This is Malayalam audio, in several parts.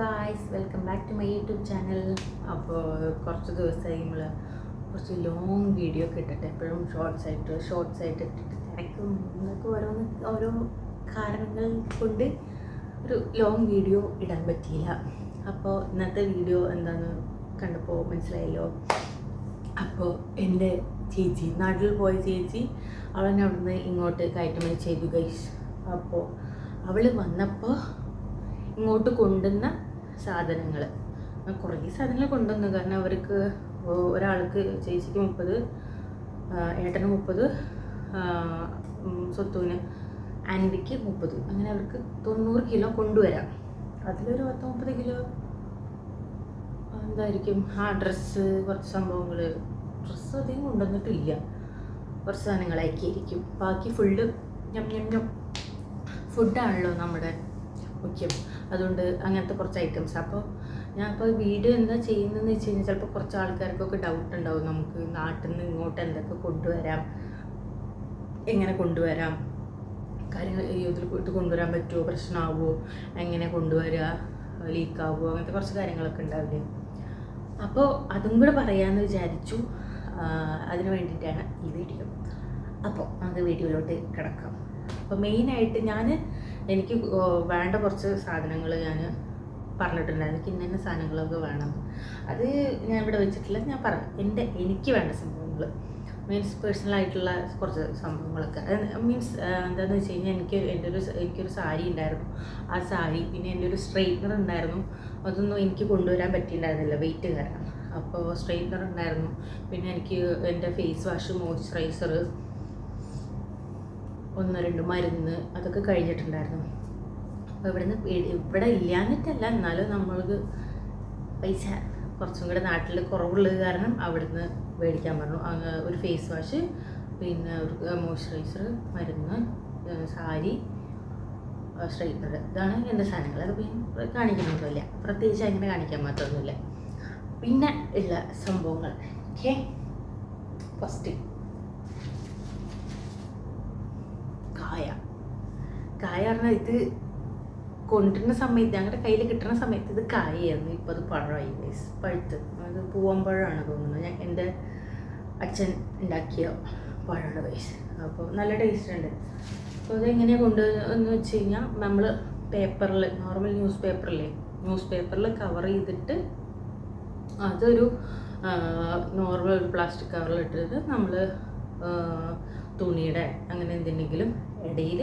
Guys welcome back to my YouTube channel അപ്പോൾ കുറച്ച് ദിവസമായി നമ്മൾ കുറച്ച് ലോങ് വീഡിയോ ഒക്കെ ഇട്ടിട്ട് എപ്പോഴും ഷോർട്സ് ആയിട്ട് ഷോർട്സ് ആയിട്ട് ഇട്ടിട്ട് തിരക്കും. നിങ്ങൾക്ക് ഓരോന്ന് ഓരോ കാരണങ്ങൾ കൊണ്ട് ഒരു ലോങ് വീഡിയോ ഇടാൻ പറ്റിയില്ല. അപ്പോൾ ഇന്നത്തെ വീഡിയോ എന്താന്ന് കണ്ടപ്പോൾ മനസ്സിലായല്ലോ. അപ്പോൾ എന്റെ ചേച്ചി നാട്ടിൽ പോയ ചേച്ചി അവളെന്നെ അവിടുന്ന് ഇങ്ങോട്ട് കയറ്റുമതി ചെയ്തു ഗൈസ് അപ്പോൾ അവൾ വന്നപ്പോൾ ഇങ്ങോട്ട് കൊണ്ടുവന്ന സാധനങ്ങൾ കുറേ സാധനങ്ങൾ കൊണ്ടുവന്നു. കാരണം അവർക്ക് ഒരാൾക്ക് ചേച്ചിക്ക് മുപ്പത് ഏട്ടന് മുപ്പത് സ്വത്തുവിന് ആന്റിക്ക് മുപ്പത്. അങ്ങനെ അവർക്ക് തൊണ്ണൂറ് കിലോ കൊണ്ടുവരാം. അതിലൊരു പത്ത് മുപ്പത് കിലോ എന്തായിരിക്കും? ആ ഡ്രസ്സ് കുറച്ച് സംഭവങ്ങൾ ഡ്രസ്സ് അധികം കൊണ്ടുവന്നിട്ടില്ല. കുറച്ച് സാധനങ്ങളായിരിക്കും ബാക്കി ഫുള്ള് ഞം ഞം ഞം. ഫുഡാണല്ലോ നമ്മുടെ മുഖ്യം. അതുകൊണ്ട് അങ്ങനത്തെ കുറച്ച് ഐറ്റംസ് അപ്പോൾ ഞാൻ ഇപ്പോൾ വീഡിയോ എന്താ ചെയ്യുന്നതെന്ന് വെച്ച് കഴിഞ്ഞാൽ ചിലപ്പോൾ കുറച്ച് ആൾക്കാർക്കൊക്കെ ഡൗട്ട് ഉണ്ടാവും. നമുക്ക് നാട്ടിൽ നിന്ന് ഇങ്ങോട്ട് എന്തൊക്കെ കൊണ്ടുവരാം? എങ്ങനെ കൊണ്ടുവരാം? കാര്യങ്ങൾ ഇതിൽ ഇത് കൊണ്ടുവരാൻ പറ്റുമോ പ്രശ്നമാവുമോ എങ്ങനെ കൊണ്ടുവരിക ലീക്കാവുമോ അങ്ങനത്തെ കുറച്ച് കാര്യങ്ങളൊക്കെ ഉണ്ടാവില്ലേ? അപ്പോൾ അതും കൂടെ പറയാമെന്ന് വിചാരിച്ചു. അതിന് വേണ്ടിയിട്ടാണ് ഈ വീഡിയോ അപ്പോൾ നമുക്ക് വീഡിയോയിലോട്ട് കിടക്കാം. അപ്പോൾ മെയിനായിട്ട് ഞാൻ എനിക്ക് വേണ്ട കുറച്ച് സാധനങ്ങൾ ഞാൻ പറഞ്ഞിട്ടുണ്ടായിരുന്നു. എനിക്ക് ഇന്ന സാധനങ്ങളൊക്കെ വേണം. അത് ഞാൻ ഇവിടെ വെച്ചിട്ടില്ല. ഞാൻ പറയാം. എന്റെ എനിക്ക് വേണ്ട സംഭവങ്ങൾ മീൻസ് പേഴ്സണലായിട്ടുള്ള കുറച്ച് സംഭവങ്ങളൊക്കെ. മീൻസ് എന്താണെന്ന് വെച്ച് കഴിഞ്ഞാൽ എനിക്ക് എന്റെ ഒരു എനിക്കൊരു സാരി ഉണ്ടായിരുന്നു. ആ സാരി പിന്നെ എന്റെ ഒരു സ്ട്രെയിറ്റ്നർ ഉണ്ടായിരുന്നു. അതൊന്നും എനിക്ക് കൊണ്ടുവരാൻ പറ്റിയിട്ടുണ്ടായിരുന്നില്ല വെയിറ്റ് കാരണം. അപ്പോൾ സ്ട്രെയിറ്റ്നർ ഉണ്ടായിരുന്നു. പിന്നെ എനിക്ക് എന്റെ ഫേസ് വാഷ് മോയ്സ്ചറൈസർ ഒന്ന് രണ്ട് മരുന്ന് അതൊക്കെ കഴിഞ്ഞിട്ടുണ്ടായിരുന്നു. അപ്പോൾ ഇവിടുന്ന് ഇവിടെ ഇല്ലാഞ്ഞിട്ടല്ല എന്നാലും നമ്മൾക്ക് പൈസ കുറച്ചും കൂടെ നാട്ടിൽ കുറവുള്ളത് കാരണം അവിടുന്ന് മേടിക്കാൻ പറഞ്ഞു. ഒരു ഫേസ് വാഷ് പിന്നെ ഒരു മോയ്സ്ചറൈസർ മരുന്ന് സാരി സ്ട്രൈറ്റ്നർ ഇതാണ് എന്റെ സാധനങ്ങൾ. അത് പിന്നെ കാണിക്കുന്നൊന്നുമില്ല പ്രത്യേകിച്ച് അങ്ങനെ കാണിക്കാൻ മാത്രമൊന്നുമില്ല. പിന്നെ ഉള്ള സംഭവങ്ങൾ. ഓക്കെ? ഫസ്റ്റ് കായ. കായ പറഞ്ഞാൽ ഇത് കൊണ്ടുവരുന്ന സമയത്ത് ഞങ്ങളുടെ കയ്യിൽ കിട്ടുന്ന സമയത്ത് ഇത് കായായിരുന്നു ഇപ്പോൾ അത് പഴമായി ഗൈസ് പഴുത്ത്. അത് പൂവമ്പഴമാണ് തോന്നുന്നത്. ഞാൻ എന്റെ അച്ഛൻ ഉണ്ടാക്കിയ പഴമാണ് ഗൈസ് അപ്പോൾ നല്ല ടേസ്റ്റ് ഉണ്ട് അപ്പോൾ അതെങ്ങനെയാണ് കൊണ്ടുവന്ന് വെച്ച് കഴിഞ്ഞാൽ നമ്മൾ പേപ്പറിൽ നോർമൽ ന്യൂസ് പേപ്പറില്ലേ ന്യൂസ് പേപ്പറിൽ കവർ ചെയ്തിട്ട് അതൊരു നോർമൽ ഒരു പ്ലാസ്റ്റിക് കവറിൽ ഇട്ടിട്ട് നമ്മൾ തുണിയുടെ അങ്ങനെ എന്തിനെങ്കിലും ഇടയിൽ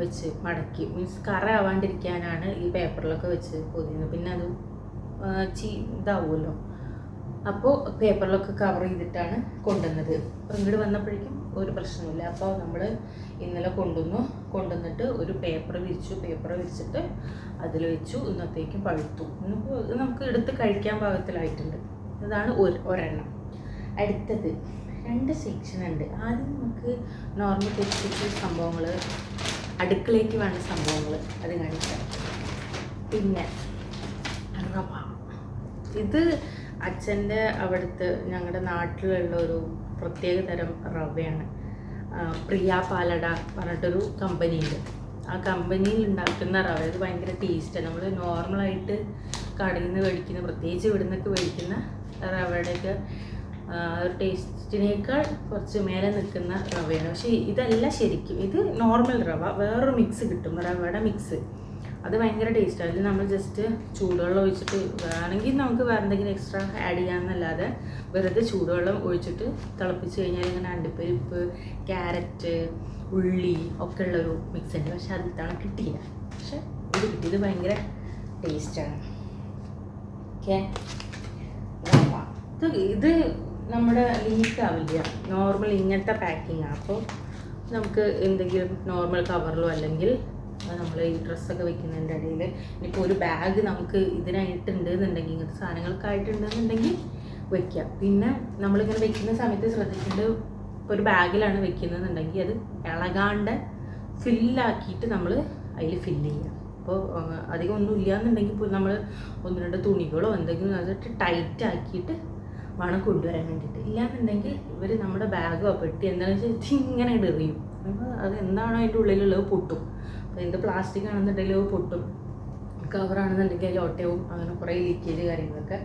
വെച്ച് മടക്കി. മീൻസ് കറ ആവാണ്ടിരിക്കാനാണ് ഈ പേപ്പറിലൊക്കെ വെച്ച് പൊതിയുന്നത്. പിന്നെ അത് ചീ ഇതാവുമല്ലോ. അപ്പോൾ പേപ്പറിലൊക്കെ കവർ ചെയ്തിട്ടാണ് കൊണ്ടുവന്നത്. അപ്പോൾ ഇങ്ങോട്ട് വന്നപ്പോഴേക്കും ഒരു പ്രശ്നമില്ല അപ്പോൾ നമ്മൾ ഇന്നലെ കൊണ്ടുവന്നു. കൊണ്ടുവന്നിട്ട് ഒരു പേപ്പർ വിരിച്ചു. പേപ്പർ വിരിച്ചിട്ട് അതിൽ വെച്ചു. ഇന്നത്തേക്കും പഴുത്തു. നമുക്ക് എടുത്ത് കഴിക്കാൻ പാകത്തിലായിട്ടുണ്ട്. ഇതാണ് ഒരു ഒരെണ്ണം. അടുത്തത്. രണ്ട് സെക്ഷൻ ഉണ്ട്. ആദ്യം നമുക്ക് നോർമൽ ടെക്സ്റ്റിക്കൽ സംഭവങ്ങൾ അടുക്കളയ്ക്ക് വേണ്ട സംഭവങ്ങൾ അത് കാണിക്കാം. പിന്നെ റവ. ഇത് അച്ഛന്റെ അവിടുത്തെ ഞങ്ങളുടെ നാട്ടിലുള്ള ഒരു പ്രത്യേക തരം റവയാണ്. പ്രിയ പാലട പറഞ്ഞിട്ടൊരു കമ്പനിയുണ്ട്. ആ കമ്പനിയിൽ ഉണ്ടാക്കുന്ന റവ അത് ഭയങ്കര ടേസ്റ്റാണ് നമ്മൾ നോർമലായിട്ട് കടയിൽ നിന്ന് മേടിക്കുന്ന പ്രത്യേകിച്ച് ഇവിടുന്നൊക്കെ മേടിക്കുന്ന റവയുടെയൊക്കെ ടേസ്റ്റിനേക്കാൾ കുറച്ച് മേലെ നിൽക്കുന്ന റവയാണ്. പക്ഷേ ഇതല്ല ശരിക്കും. ഇത് നോർമൽ റവ. വേറൊരു മിക്സ് കിട്ടും. റവയുടെ മിക്സ് അത് ഭയങ്കര ടേസ്റ്റാണ് അതിൽ നമ്മൾ ജസ്റ്റ് ചൂടുവെള്ളം ഒഴിച്ചിട്ട് വേണമെങ്കിൽ നമുക്ക് വേറെ എന്തെങ്കിലും എക്സ്ട്രാ ആഡ് ചെയ്യാമെന്നല്ലാതെ വെറുതെ ചൂടുവെള്ളം ഒഴിച്ചിട്ട് തിളപ്പിച്ച് കഴിഞ്ഞാൽ ഇങ്ങനെ അണ്ടിപ്പരിപ്പ് ക്യാരറ്റ് ഉള്ളി ഒക്കെ ഉള്ളൊരു മിക്സ് ഉണ്ട്. പക്ഷെ അത് ഇത്തവണ കിട്ടിയില്ല. പക്ഷെ ഇത് കിട്ടിയത് ഭയങ്കര ടേസ്റ്റാണ് ഓക്കെ ഇത് നമ്മുടെ ലീക്ക് ആവില്ല. നോർമൽ ഇങ്ങനത്തെ പാക്കിംഗ് അപ്പോൾ നമുക്ക് എന്തെങ്കിലും നോർമൽ കവറിലോ അല്ലെങ്കിൽ നമ്മൾ ഈ ഡ്രസ്സൊക്കെ വെക്കുന്നതിന്റെ ഇടയിൽ ഇനിയിപ്പോൾ ഒരു ബാഗ് നമുക്ക് ഇതിനായിട്ടുണ്ട് എന്നുണ്ടെങ്കിൽ ഇങ്ങനത്തെ സാധനങ്ങളൊക്കെ ആയിട്ടുണ്ടെന്നുണ്ടെങ്കിൽ വെക്കാം. പിന്നെ നമ്മളിങ്ങനെ വെക്കുന്ന സമയത്ത് ശ്രദ്ധിക്കേണ്ടത് ഇപ്പോൾ ഒരു ബാഗിലാണ് വെക്കുന്നതെന്നുണ്ടെങ്കിൽ അത് ഇളകാണ്ട് ഫില്ലാക്കിയിട്ട് നമ്മൾ അതിൽ ഫില്ല് ചെയ്യാം. അപ്പോൾ അധികം ഒന്നും ഇല്ല എന്നുണ്ടെങ്കിൽ നമ്മൾ ഒന്ന് രണ്ട് തുണികളോ എന്തെങ്കിലും അതിട്ട് ടൈറ്റ് ആക്കിയിട്ട് വേണം കൊണ്ടുവരാൻ വേണ്ടിയിട്ട്. ഇല്ലാന്നുണ്ടെങ്കിൽ ഇവർ നമ്മുടെ ബാഗോ പെട്ടി എന്താണെന്ന് വെച്ചാൽ ഇങ്ങനെ എറിയും. അപ്പോൾ അത് എന്താണോ അതിന്റെ ഉള്ളിലുള്ളത് പൊട്ടും. അപ്പോൾ എന്ത് പ്ലാസ്റ്റിക് ആണെന്നുണ്ടെങ്കിൽ അത് പൊട്ടും. കവറാണെന്നുണ്ടെങ്കിൽ അതിൽ ഓട്ടയവും അങ്ങനെ കുറേ ലീക്കേജ് കാര്യങ്ങളൊക്കെ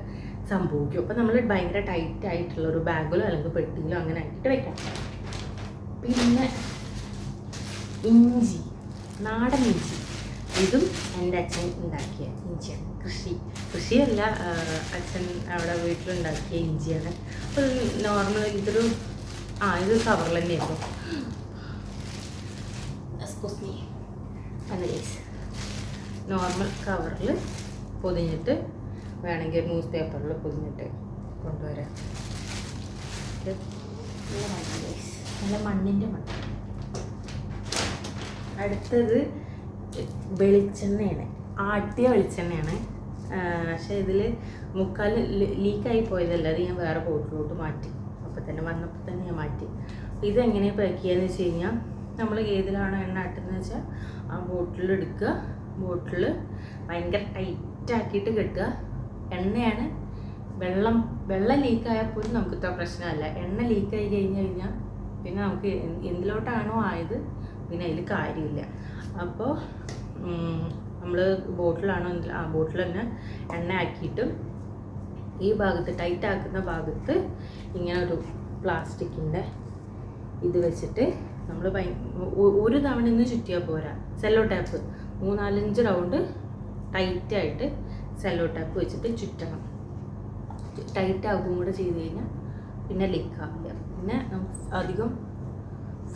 സംഭവിക്കും. അപ്പോൾ നമ്മൾ ഭയങ്കര ടൈറ്റ് ആയിട്ടുള്ള ഒരു ബാഗിലോ അല്ലെങ്കിൽ പെട്ടിയിലോ അങ്ങനെ ആക്കിയിട്ട് വെക്കാം. പിന്നെ ഇഞ്ചി. നാടൻ ഇഞ്ചി. ഇതും എന്റെ അച്ഛൻ ഉണ്ടാക്കിയ ഇഞ്ചിയാണ്. കൃഷി. കൃഷിയല്ല അച്ഛൻ അവിടെ വീട്ടിലുണ്ടാക്കിയ ഇഞ്ചിയാണ്. ഒരു നോർമൽ ഇതൊരു ആ ഇത് കവറിൽ തന്നെയായിരുന്നു എക്സ്ക്യൂസ് മീ നോർമൽ കവറിൽ പൊതിഞ്ഞിട്ട് വേണമെങ്കിൽ ഒരു ന്യൂസ് പേപ്പറിൽ പൊതിഞ്ഞിട്ട് കൊണ്ടുവരാം. നല്ല മണ്ണിന്റെ മണ്ണ്. അടുത്തത് വെളിച്ചെണ്ണയാണ് ആട്ടിയ വെളിച്ചെണ്ണയാണ്. പക്ഷേ ഇതിൽ മുക്കാൽ ലീക്കായി പോയതല്ല അത് ഞാൻ വേറെ ബോട്ടിലോട്ട് മാറ്റി. അപ്പോൾ തന്നെ വന്നപ്പോൾ തന്നെ ഞാൻ മാറ്റി. ഇതെങ്ങനെ പാക്ക് ചെയ്യാന്ന് വെച്ച് കഴിഞ്ഞാൽ നമ്മൾ ഏതിലാണോ എണ്ണ ആട്ടുന്നത് വെച്ചാൽ ആ ബോട്ടിൽ എടുക്കുക. ബോട്ടിൽ ഭയങ്കര ടൈറ്റാക്കിയിട്ട് കെട്ടുക. എണ്ണയാണ് വെള്ളം വെള്ളം ലീക്കായാൽ പോലും നമുക്ക് ഇത്ര പ്രശ്നമല്ല. എണ്ണ ലീക്കായി കഴിഞ്ഞ് കഴിഞ്ഞാൽ പിന്നെ നമുക്ക് എന്തിലോട്ടാണോ ആയത് പിന്നെ അതിൽ കാര്യമില്ല. അപ്പോൾ നമ്മൾ ബോട്ടിലാണോ ആ ബോട്ടിൽ തന്നെ എണ്ണ ആക്കിയിട്ട് ഈ ഭാഗത്ത് ടൈറ്റ് ആക്കുന്ന ഭാഗത്ത് ഇങ്ങനെ ഒരു പ്ലാസ്റ്റിക്കിന്റെ ഇത് വെച്ചിട്ട് നമ്മൾ ഒരു തവണ ഇന്ന് ചുറ്റിയാൽ പോരാ. സെല്ലോ ടാപ്പ് മൂന്നാലഞ്ച് റൗണ്ട് ടൈറ്റായിട്ട് സെല്ലോ ടാപ്പ് വെച്ചിട്ട് ചുറ്റണം. ടൈറ്റ് ആകും കൂടെ ചെയ്ത് കഴിഞ്ഞാൽ പിന്നെ ലീക്കാവില്ല പിന്നെ അധികം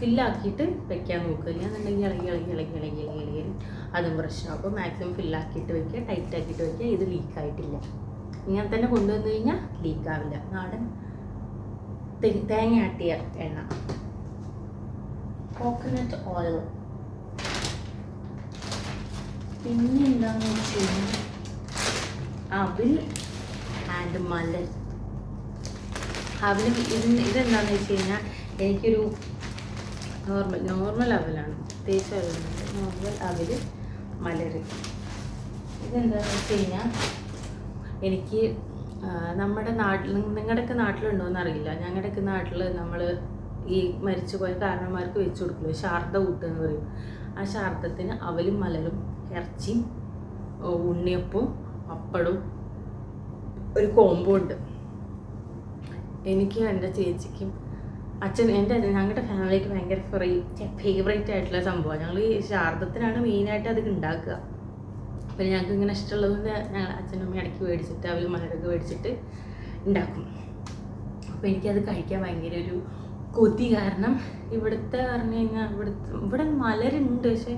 ഫില്ലാക്കിയിട്ട് വെക്കാൻ നോക്കുക. ഇല്ലാന്നുണ്ടെങ്കിൽ ഇളകി ഇളകി ഇളകി ഇളകി ഇളകി ഇളകി അതും പ്രശ്നമാണ് അപ്പോൾ മാക്സിമം ഫില്ലാക്കിയിട്ട് വെക്കുക. ടൈറ്റ് ആക്കിയിട്ട് വെക്കുക. ഇത് ലീക്കായിട്ടില്ല ഇങ്ങനെ തന്നെ കൊണ്ടുവന്നു കഴിഞ്ഞാൽ ലീക്കാവില്ല നാടൻ തേങ്ങ ആട്ടിയ എണ്ണ. കോക്കനട്ട് ഓയിൽ പിന്നെ എന്താണെന്ന് വെച്ച് കഴിഞ്ഞാൽ അവിൽ ആൻഡ് മലർ അവിൽ ഇത് ഇതെന്താണെന്ന് വെച്ച് കഴിഞ്ഞാൽ എനിക്കൊരു നോർമൽ നോർമൽ അവലാണ്. പ്രത്യേകിച്ച് അവലുണ്ട് നോർമൽ അവൽ മലര്. ഇതെന്താണെന്ന് വെച്ച് കഴിഞ്ഞാൽ എനിക്ക് നമ്മുടെ നാട്ടിൽ നിങ്ങളുടെയൊക്കെ നാട്ടിലുണ്ടോയെന്ന് അറിയില്ല ഞങ്ങളുടെയൊക്കെ നാട്ടിൽ നമ്മൾ ഈ മരിച്ചു പോയ കാരണന്മാർക്ക് വെച്ച് കൊടുക്കില്ല? ശാർദ കൂട്ട് എന്ന് പറയും. ആ ശാർദത്തിന് അവലും മലരും ഇറച്ചിയും ഉണ്ണിയപ്പവും പപ്പടവും ഒരു കോമ്പോ ഉണ്ട്. എനിക്കും എന്റെ ചേച്ചിക്കും അച്ഛൻ എന്റെ ഞങ്ങളുടെ ഫാമിലിക്ക് ഭയങ്കര ഫ്രീ ഫേവറേറ്റ് ആയിട്ടുള്ള സംഭവമാണ് ഞങ്ങൾ ഈ ശാർദത്തിനാണ് മെയിനായിട്ട് അത് ഉണ്ടാക്കുക. പിന്നെ ഞങ്ങൾക്ക് ഇങ്ങനെ ഇഷ്ടമുള്ളതുകൊണ്ട് ഞങ്ങൾ അച്ഛനും അമ്മയും ഇടയ്ക്ക് മേടിച്ചിട്ട് അവർ മലരൊക്കെ മേടിച്ചിട്ട് ഉണ്ടാക്കും. അപ്പോൾ എനിക്കത് കഴിക്കാൻ ഭയങ്കര ഒരു കൊതി കാരണം ഇവിടുത്തെ പറഞ്ഞു കഴിഞ്ഞാൽ ഇവിടുത്തെ ഇവിടെ മലരുണ്ട് പക്ഷേ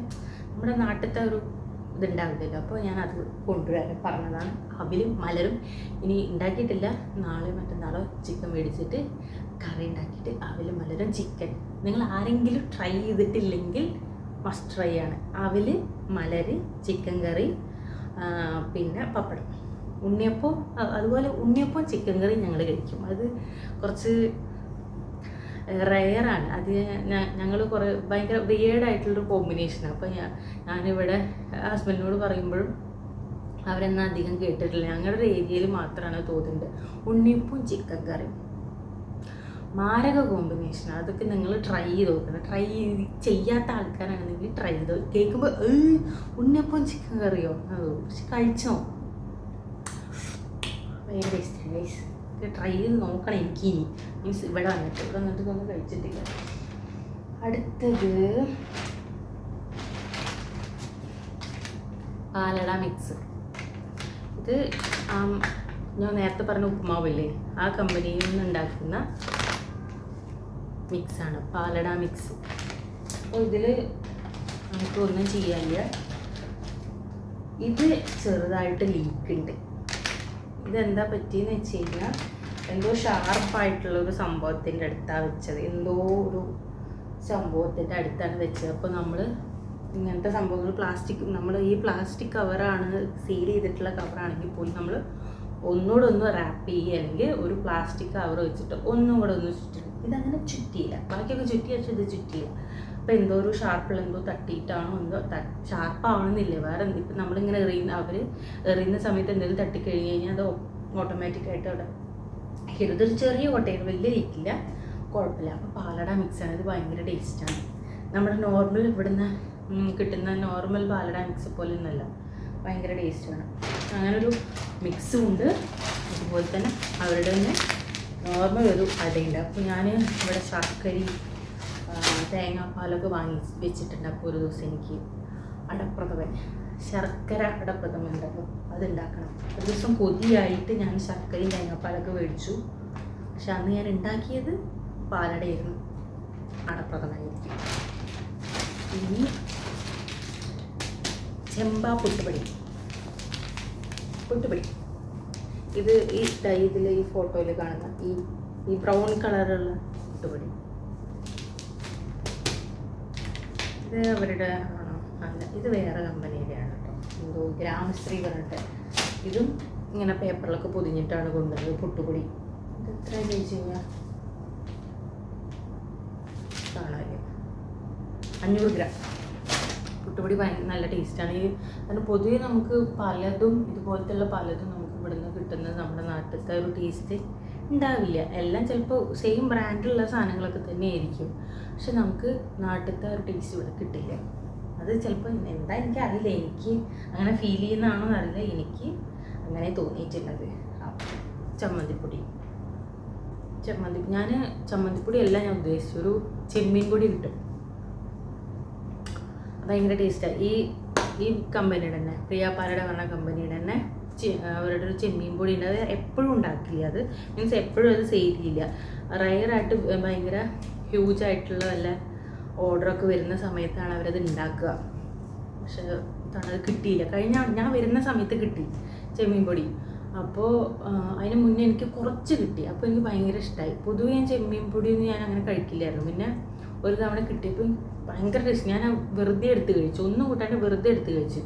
നമ്മുടെ നാട്ടിലത്തെ ഒരു ഇതുണ്ടാവില്ലല്ലോ. അപ്പോൾ ഞാൻ അത് കൊണ്ടുവരാൻ പറഞ്ഞതാണ്. അവരും മലരും ഇനി ഉണ്ടാക്കിയിട്ടില്ല. നാളെ മറ്റന്നാളോ ചിക്കൻ മേടിച്ചിട്ട് കറി ഉണ്ടാക്കിയിട്ട് അവിലും മലരും ചിക്കൻ നിങ്ങൾ ആരെങ്കിലും ട്രൈ ചെയ്തിട്ടില്ലെങ്കിൽ മസ്റ്റ് ട്രൈ ആണ്. അവൽ മലര് ചിക്കൻ കറി പിന്നെ പപ്പടം. ഉണ്ണിയപ്പം അതുപോലെ ഉണ്ണിയപ്പം ചിക്കൻ കറി ഞങ്ങൾ കഴിക്കും. അത് കുറച്ച് റെയറാണ് അത് ഞങ്ങൾ കുറേ ഭയങ്കര വിയേഡായിട്ടുള്ളൊരു കോമ്പിനേഷനാണ് അപ്പോൾ ഞാൻ ഞാനിവിടെ ഹസ്ബൻഡിനോട് പറയുമ്പോഴും അവരെന്നാ അധികം കേട്ടിട്ടില്ല. ഞങ്ങളുടെ ഏരിയയിൽ മാത്രമാണ് തോന്നുന്നത് ഉണ്ണിയപ്പവും ചിക്കൻ കറിയും മാരക കോമ്പിനേഷനാണ് അതൊക്കെ നിങ്ങൾ ട്രൈ ചെയ്ത് നോക്കണം. ട്രൈ ചെയ്യാത്ത ആൾക്കാരാണെങ്കിൽ ട്രൈ ചെയ്ത് കേൾക്കുമ്പോൾ ഉണ്ണിയപ്പം ചിക്കൻ കറിയോ? അത്? പക്ഷെ കഴിച്ചോ? ഭയങ്കര ടേസ്റ്റ് ഗൈസ് ട്രൈ ചെയ്ത് നോക്കണം എനിക്ക് മീൻസ് ഇവിടെ വന്നിട്ട്. ഇവിടെ വന്നിട്ട് ഇതൊന്നും കഴിച്ചിട്ടില്ല. അടുത്തത് പാലട മിക്സ് ഇത് ഞാൻ നേരത്തെ പറഞ്ഞ ഉപ്പുമാവില്ലേ? ആ കമ്പനിയിൽ നിന്ന് ഉണ്ടാക്കുന്ന മിക്സാണ് പാലട മിക്സ്. അപ്പോൾ ഇതിൽ നമുക്ക് ഒന്നും ചെയ്യാനില്ല ഇത് ചെറുതായിട്ട് ലീക്ക് ഉണ്ട് ഇതെന്താ പറ്റിയെന്ന് വെച്ച് കഴിഞ്ഞാൽ എന്തോ ഷാർപ്പായിട്ടുള്ള ഒരു സംഭവത്തിന്റെ അടുത്താണ് വെച്ചത്. എന്തോ ഒരു സംഭവത്തിന്റെ അടുത്താണ് വെച്ചത്. അപ്പോൾ നമ്മൾ ഇങ്ങനത്തെ സംഭവങ്ങൾ പ്ലാസ്റ്റിക് നമ്മൾ ഈ പ്ലാസ്റ്റിക് കവറാണ് സീൽ ചെയ്തിട്ടുള്ള കവറാണെങ്കിൽ പോലും നമ്മൾ ഒന്നുകൂടെ ഒന്ന് റാപ്പ് ചെയ്യുക. അല്ലെങ്കിൽ ഒരു പ്ലാസ്റ്റിക് കവർ വെച്ചിട്ട് ഒന്നും കൂടെ ഒന്ന് ചുറ്റും ഇതങ്ങനെ ചുറ്റിയില്ല. ബാക്കിയൊക്കെ ചുറ്റി വെച്ചാൽ ഇത് ചുറ്റിയില്ല. അപ്പോൾ എന്തോ ഒരു ഷാർപ്പിൽ എന്തോ തട്ടിയിട്ടാണോ എന്തോ ഷാർപ്പാവണമെന്നില്ല വേറെ എന്ത്? ഇപ്പം നമ്മളിങ്ങനെ എറിയുന്ന അവർ എറിയുന്ന സമയത്ത് എന്തെങ്കിലും തട്ടിക്കഴിഞ്ഞ് കഴിഞ്ഞാൽ അത് ഓട്ടോമാറ്റിക്കായിട്ട് അവിടെ ഇതൊരു ചെറിയ കോട്ടയാണ്. വലിയ രീതിയില്ല കുഴപ്പമില്ല. അപ്പോൾ പാലട മിക്സ് ആണ്. ഇത് ഭയങ്കര ടേസ്റ്റാണ് നമ്മുടെ നോർമൽ ഇവിടുന്ന് കിട്ടുന്ന നോർമൽ പാലട മിക്സ് പോലെ ഒന്നല്ല ഭയങ്കര ടേസ്റ്റാണ് അങ്ങനൊരു മിക്സും ഉണ്ട്. അതുപോലെ തന്നെ അവരുടെ തന്നെ നോർമൽ ഒരു അടയുണ്ട്. അപ്പോൾ ഞാൻ ഇവിടെ ശർക്കരി ആ, തേങ്ങാപ്പാലൊക്കെ വാങ്ങി വെച്ചിട്ടുണ്ട്. അപ്പോൾ ഒരു ദിവസം എനിക്ക് അടപ്രഥമൻ ശർക്കര അടപ്രഥമൻ ഉണ്ടല്ലോ അതുണ്ടാക്കണം. ഒരു ദിവസം കൊതിയായിട്ട് ഞാൻ ശർക്കരയും തേങ്ങാപ്പാലൊക്കെ മേടിച്ചു. പക്ഷെ അന്ന് ഞാൻ ഉണ്ടാക്കിയത് പാലടയായിരുന്നു. അടപ്രഥമായിരിക്കും ഇനി ചെമ്പാ പുട്ടുപടി. പുട്ടുപടി. ഇത് ഈ ഇതിൽ ഈ ഫോട്ടോയിൽ കാണുന്ന ഈ ഈ ബ്രൗൺ കളറുള്ള പുട്ടുപടി ഇത് അവരുടെ ആണോ? അല്ല ഇത് വേറെ കമ്പനിയുടെയാണ് കേട്ടോ എന്തോ ഗ്രാമശ്രീ പറഞ്ഞിട്ട്. ഇതും ഇങ്ങനെ പേപ്പറിലൊക്കെ പൊതിഞ്ഞിട്ടാണ് കൊണ്ടുവന്നത് പൊട്ടുപൊടി. ഇത് എത്ര അഞ്ഞൂറ് ഗ്രാം. പുട്ടുപൊടി നല്ല ടേസ്റ്റാണ് ഈ കാരണം പൊതുവേ നമുക്ക് പലതും ഇതുപോലത്തെ പലതും കിട്ടുന്നത് നമ്മുടെ നാട്ടിലത്തെ ഒരു ടേസ്റ്റ് ഉണ്ടാവില്ല. എല്ലാം ചിലപ്പോൾ സെയിം ബ്രാൻഡിലുള്ള സാധനങ്ങളൊക്കെ തന്നെ ആയിരിക്കും പക്ഷെ നമുക്ക് നാട്ടിലത്തെ ഒരു ടേസ്റ്റ് ഇവിടെ കിട്ടില്ല. അത് ചിലപ്പോൾ എന്താ എനിക്കറിയില്ല. എനിക്ക് അങ്ങനെ ഫീൽ ചെയ്യുന്നതാണോ എന്നറിയില്ല. എനിക്ക് അങ്ങനെ തോന്നിയിട്ടുള്ളത് ചമ്മന്തിപ്പൊടി. ചമ്മന്തി ഞാൻ ചമ്മന്തിപ്പൊടി അല്ല ഞാൻ ഉദ്ദേശിച്ചു ഒരു ചെമ്മീൻ പൊടി കിട്ടും. ഭയങ്കര ടേസ്റ്റാണ് ഈ ഈ കമ്പനിയുടെ തന്നെ. പ്രിയാപാലയുടെ പറഞ്ഞ കമ്പനിയുടെ തന്നെ അവരുടെ ഒരു ചെമ്മീൻ പൊടി ഉണ്ട്. അത് എപ്പോഴും ഉണ്ടാക്കില്ല അത്. മീൻസ് എപ്പോഴും അത് സെയിൽ ചെയ്യില്ല. റയറായിട്ട് ഭയങ്കര ഹ്യൂജ് ആയിട്ടുള്ള വല്ല ഓർഡറൊക്കെ വരുന്ന സമയത്താണ് അവരത് ഉണ്ടാക്കുക. പക്ഷെ തണത് കിട്ടിയില്ല. കഴിഞ്ഞ ഞാൻ വരുന്ന സമയത്ത് കിട്ടി ചെമ്മീൻ പൊടി. അപ്പോൾ അതിന് മുന്നേ എനിക്ക് കുറച്ച് കിട്ടി. അപ്പോൾ എനിക്ക് ഭയങ്കര ഇഷ്ടമായി പൊതുവെ ഞാൻ ചെമ്മീൻ പൊടിയൊന്നും ഞാൻ അങ്ങനെ കഴിക്കില്ലായിരുന്നു. പിന്നെ ഒരു തവണ കിട്ടിയപ്പോൾ ഭയങ്കര ടേസ്റ്റ് ഞാൻ വെറുതെ എടുത്ത് കഴിച്ചു. ഒന്നും കൂട്ടാണ്ട് വെറുതെ എടുത്ത് കഴിച്ചു.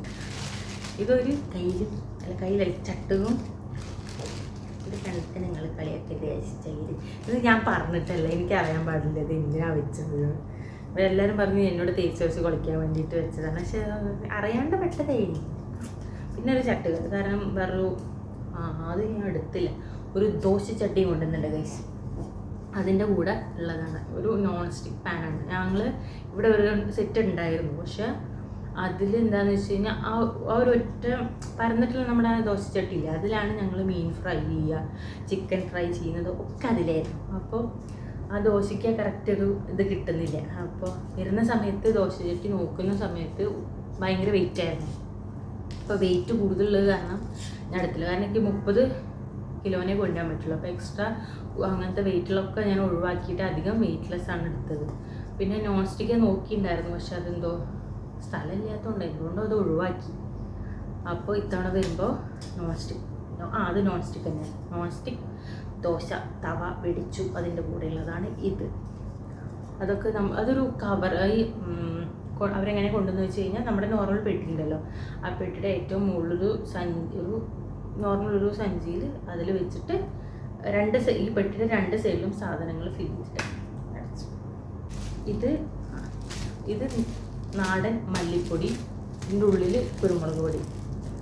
ഇതൊരു കയ്യിൽ അല്ല കയ്യിലല്ല ചട്ടവും ഇത് കണ്ടിട്ട് നിങ്ങൾ കളിയൊക്കെ ചൈര് ഇത് ഞാൻ പറഞ്ഞിട്ടല്ല എനിക്ക് അറിയാൻ പാടില്ല ഇത് എന്തിനാ വെച്ചത്. എല്ലാവരും പറഞ്ഞു എന്നോട് തേച്ച് വെച്ച് കുളിക്കാൻ വേണ്ടിയിട്ട് വെച്ചതാണ്. പക്ഷെ അറിയാണ്ട് പെട്ടതേ. പിന്നെ ഒരു ചട്ടുക കാരണം വേറൊരു ആ അത് ഞാൻ എടുത്തില്ല. ഒരു ദോശ ചട്ടി കൊണ്ടുവന്നുണ്ട് കൈസ് അതിന്റെ കൂടെ ഉള്ളതാണ്. ഒരു നോൺ സ്റ്റിക്ക് പാനാണ് ഞങ്ങൾ ഇവിടെ ഒരു സെറ്റ് ഉണ്ടായിരുന്നു. പക്ഷെ അതിൽ എന്താണെന്ന് വെച്ച് കഴിഞ്ഞാൽ ആ ആ ഒരു ഒറ്റ പരന്നിട്ടുള്ള നമ്മുടെ ആ ഇല്ല അതിലാണ് ഞങ്ങൾ മീൻ ഫ്രൈ ചെയ്യുക ചിക്കൻ ഫ്രൈ ചെയ്യുന്നത് ഒക്കെ അതിലായിരുന്നു. അപ്പോൾ ആ ദോശയ്ക്ക് കറക്റ്റ് ഒരു ഇത് കിട്ടുന്നില്ല. അപ്പോൾ വരുന്ന സമയത്ത് ദോശച്ചട്ടി നോക്കുന്ന സമയത്ത് ഭയങ്കര വെയിറ്റ് ആയിരുന്നു. അപ്പോൾ വെയിറ്റ് കൂടുതലുള്ളത് കാരണം ഞാൻ എടുത്തില്ല. കാരണം എനിക്ക് മുപ്പത് കിലോനെ കൊണ്ടുപോകാൻ പറ്റുള്ളൂ. അപ്പോൾ എക്സ്ട്രാ അങ്ങനത്തെ വെയിറ്റിലൊക്കെ ഞാൻ ഒഴിവാക്കിയിട്ട് അധികം വെയിറ്റ്ലെസ് ആണ് എടുത്തത്. പിന്നെ നോൺ സ്റ്റിക്ക് നോക്കിയിട്ടുണ്ടായിരുന്നു. പക്ഷെ അതെന്തോ സ്ഥലമില്ലാത്തതുകൊണ്ട് എന്തുകൊണ്ടും അത് ഒഴിവാക്കി. അപ്പോൾ ഇത്തവണ വരുമ്പോൾ നോൺ സ്റ്റിക്ക് ആ അത് നോൺ സ്റ്റിക്ക് തന്നെ. നോൺ സ്റ്റിക്ക് ദോശ തവ വെടിച്ചു അതിന്റെ കൂടെയുള്ളതാണ് ഇത്. അതൊക്കെ നമ്മ അതൊരു കവർ ഈ അവരെങ്ങനെ കൊണ്ടുവന്ന് വെച്ച് കഴിഞ്ഞാൽ നമ്മുടെ നോർമൽ പെട്ടി ഉണ്ടല്ലോ ആ പെട്ടിയുടെ ഏറ്റവും മുകളിലൊരു സഞ്ചി ഒരു നോർമൽ ഒരു സഞ്ചിയിൽ അതിൽ വെച്ചിട്ട് രണ്ട് ഈ പെട്ടിയുടെ രണ്ട് സൈഡിലും സാധനങ്ങൾ ഫിൽ ചെയ്തിട്ട് ഇത് ഇത് നാടൻ മല്ലിപ്പൊടി ഇതിന്റെ ഉള്ളിൽ കുരുമുളക് പൊടി.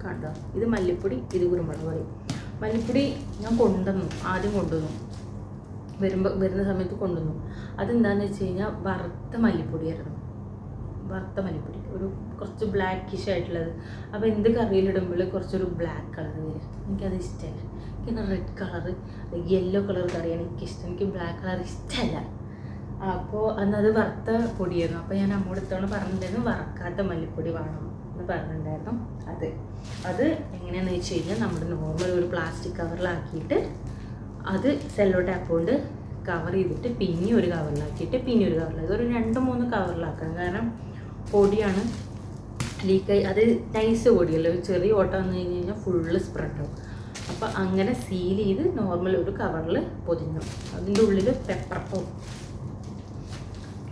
കണ്ടോ? ഇത് മല്ലിപ്പൊടി ഇത് കുരുമുളക് പൊടി. മല്ലിപ്പൊടി ഞാൻ കൊണ്ടുവന്നു ആദ്യം കൊണ്ടുവന്നു. വരുമ്പോൾ വരുന്ന സമയത്ത് കൊണ്ടുവന്നു. അതെന്താണെന്ന് വെച്ച് കഴിഞ്ഞാൽ വറുത്ത മല്ലിപ്പൊടിയായിരുന്നു. വറുത്ത മല്ലിപ്പൊടി. ഒരു കുറച്ച് ബ്ലാക്കിഷ് ആയിട്ടുള്ളത്. അപ്പോൾ എന്ത് കറിയിലിടുമ്പോൾ കുറച്ചൊരു ബ്ലാക്ക് കളർ വരും. എനിക്കത് ഇഷ്ടമല്ല എനിക്ക് റെഡ് കളർ യെല്ലോ കളർ കറിയാണ് എനിക്കിഷ്ടം. എനിക്ക് ബ്ലാക്ക് കളർ ഇഷ്ടമല്ല അപ്പോൾ അന്ന് അത് വറുത്ത പൊടിയായിരുന്നു. അപ്പോൾ ഞാൻ അമ്മോടത്തോളം പറഞ്ഞിട്ടുണ്ടായിരുന്നു വറക്കാത്ത മല്ലിപ്പൊടി വേണം എന്ന് പറഞ്ഞിട്ടുണ്ടായിരുന്നു. അത് അത് എങ്ങനെയാണെന്ന് വെച്ച് കഴിഞ്ഞാൽ നമ്മൾ നോർമൽ ഒരു പ്ലാസ്റ്റിക് കവറിലാക്കിയിട്ട് അത് സെല്ലോ ടാപ്പ് കൊണ്ട് കവർ ചെയ്തിട്ട് പിന്നെ ഒരു കവറിലാക്കിയിട്ട് പിന്നെ ഒരു കവറിലാക്കി ഒരു രണ്ട് മൂന്ന് കവറിലാക്കണം കാരണം പൊടിയാണ് ലീക്കായി അത് നൈസ് പൊടിയല്ല? ഒരു ചെറിയ ഓട്ടം വന്നു കഴിഞ്ഞ് കഴിഞ്ഞാൽ ഫുള്ള് സ്പ്രെഡാവും അപ്പോൾ അങ്ങനെ സീൽ ചെയ്ത് നോർമൽ ഒരു കവറിൽ പൊതിഞ്ഞു. അതിന്റെ ഉള്ളിൽ പെപ്പറപ്പം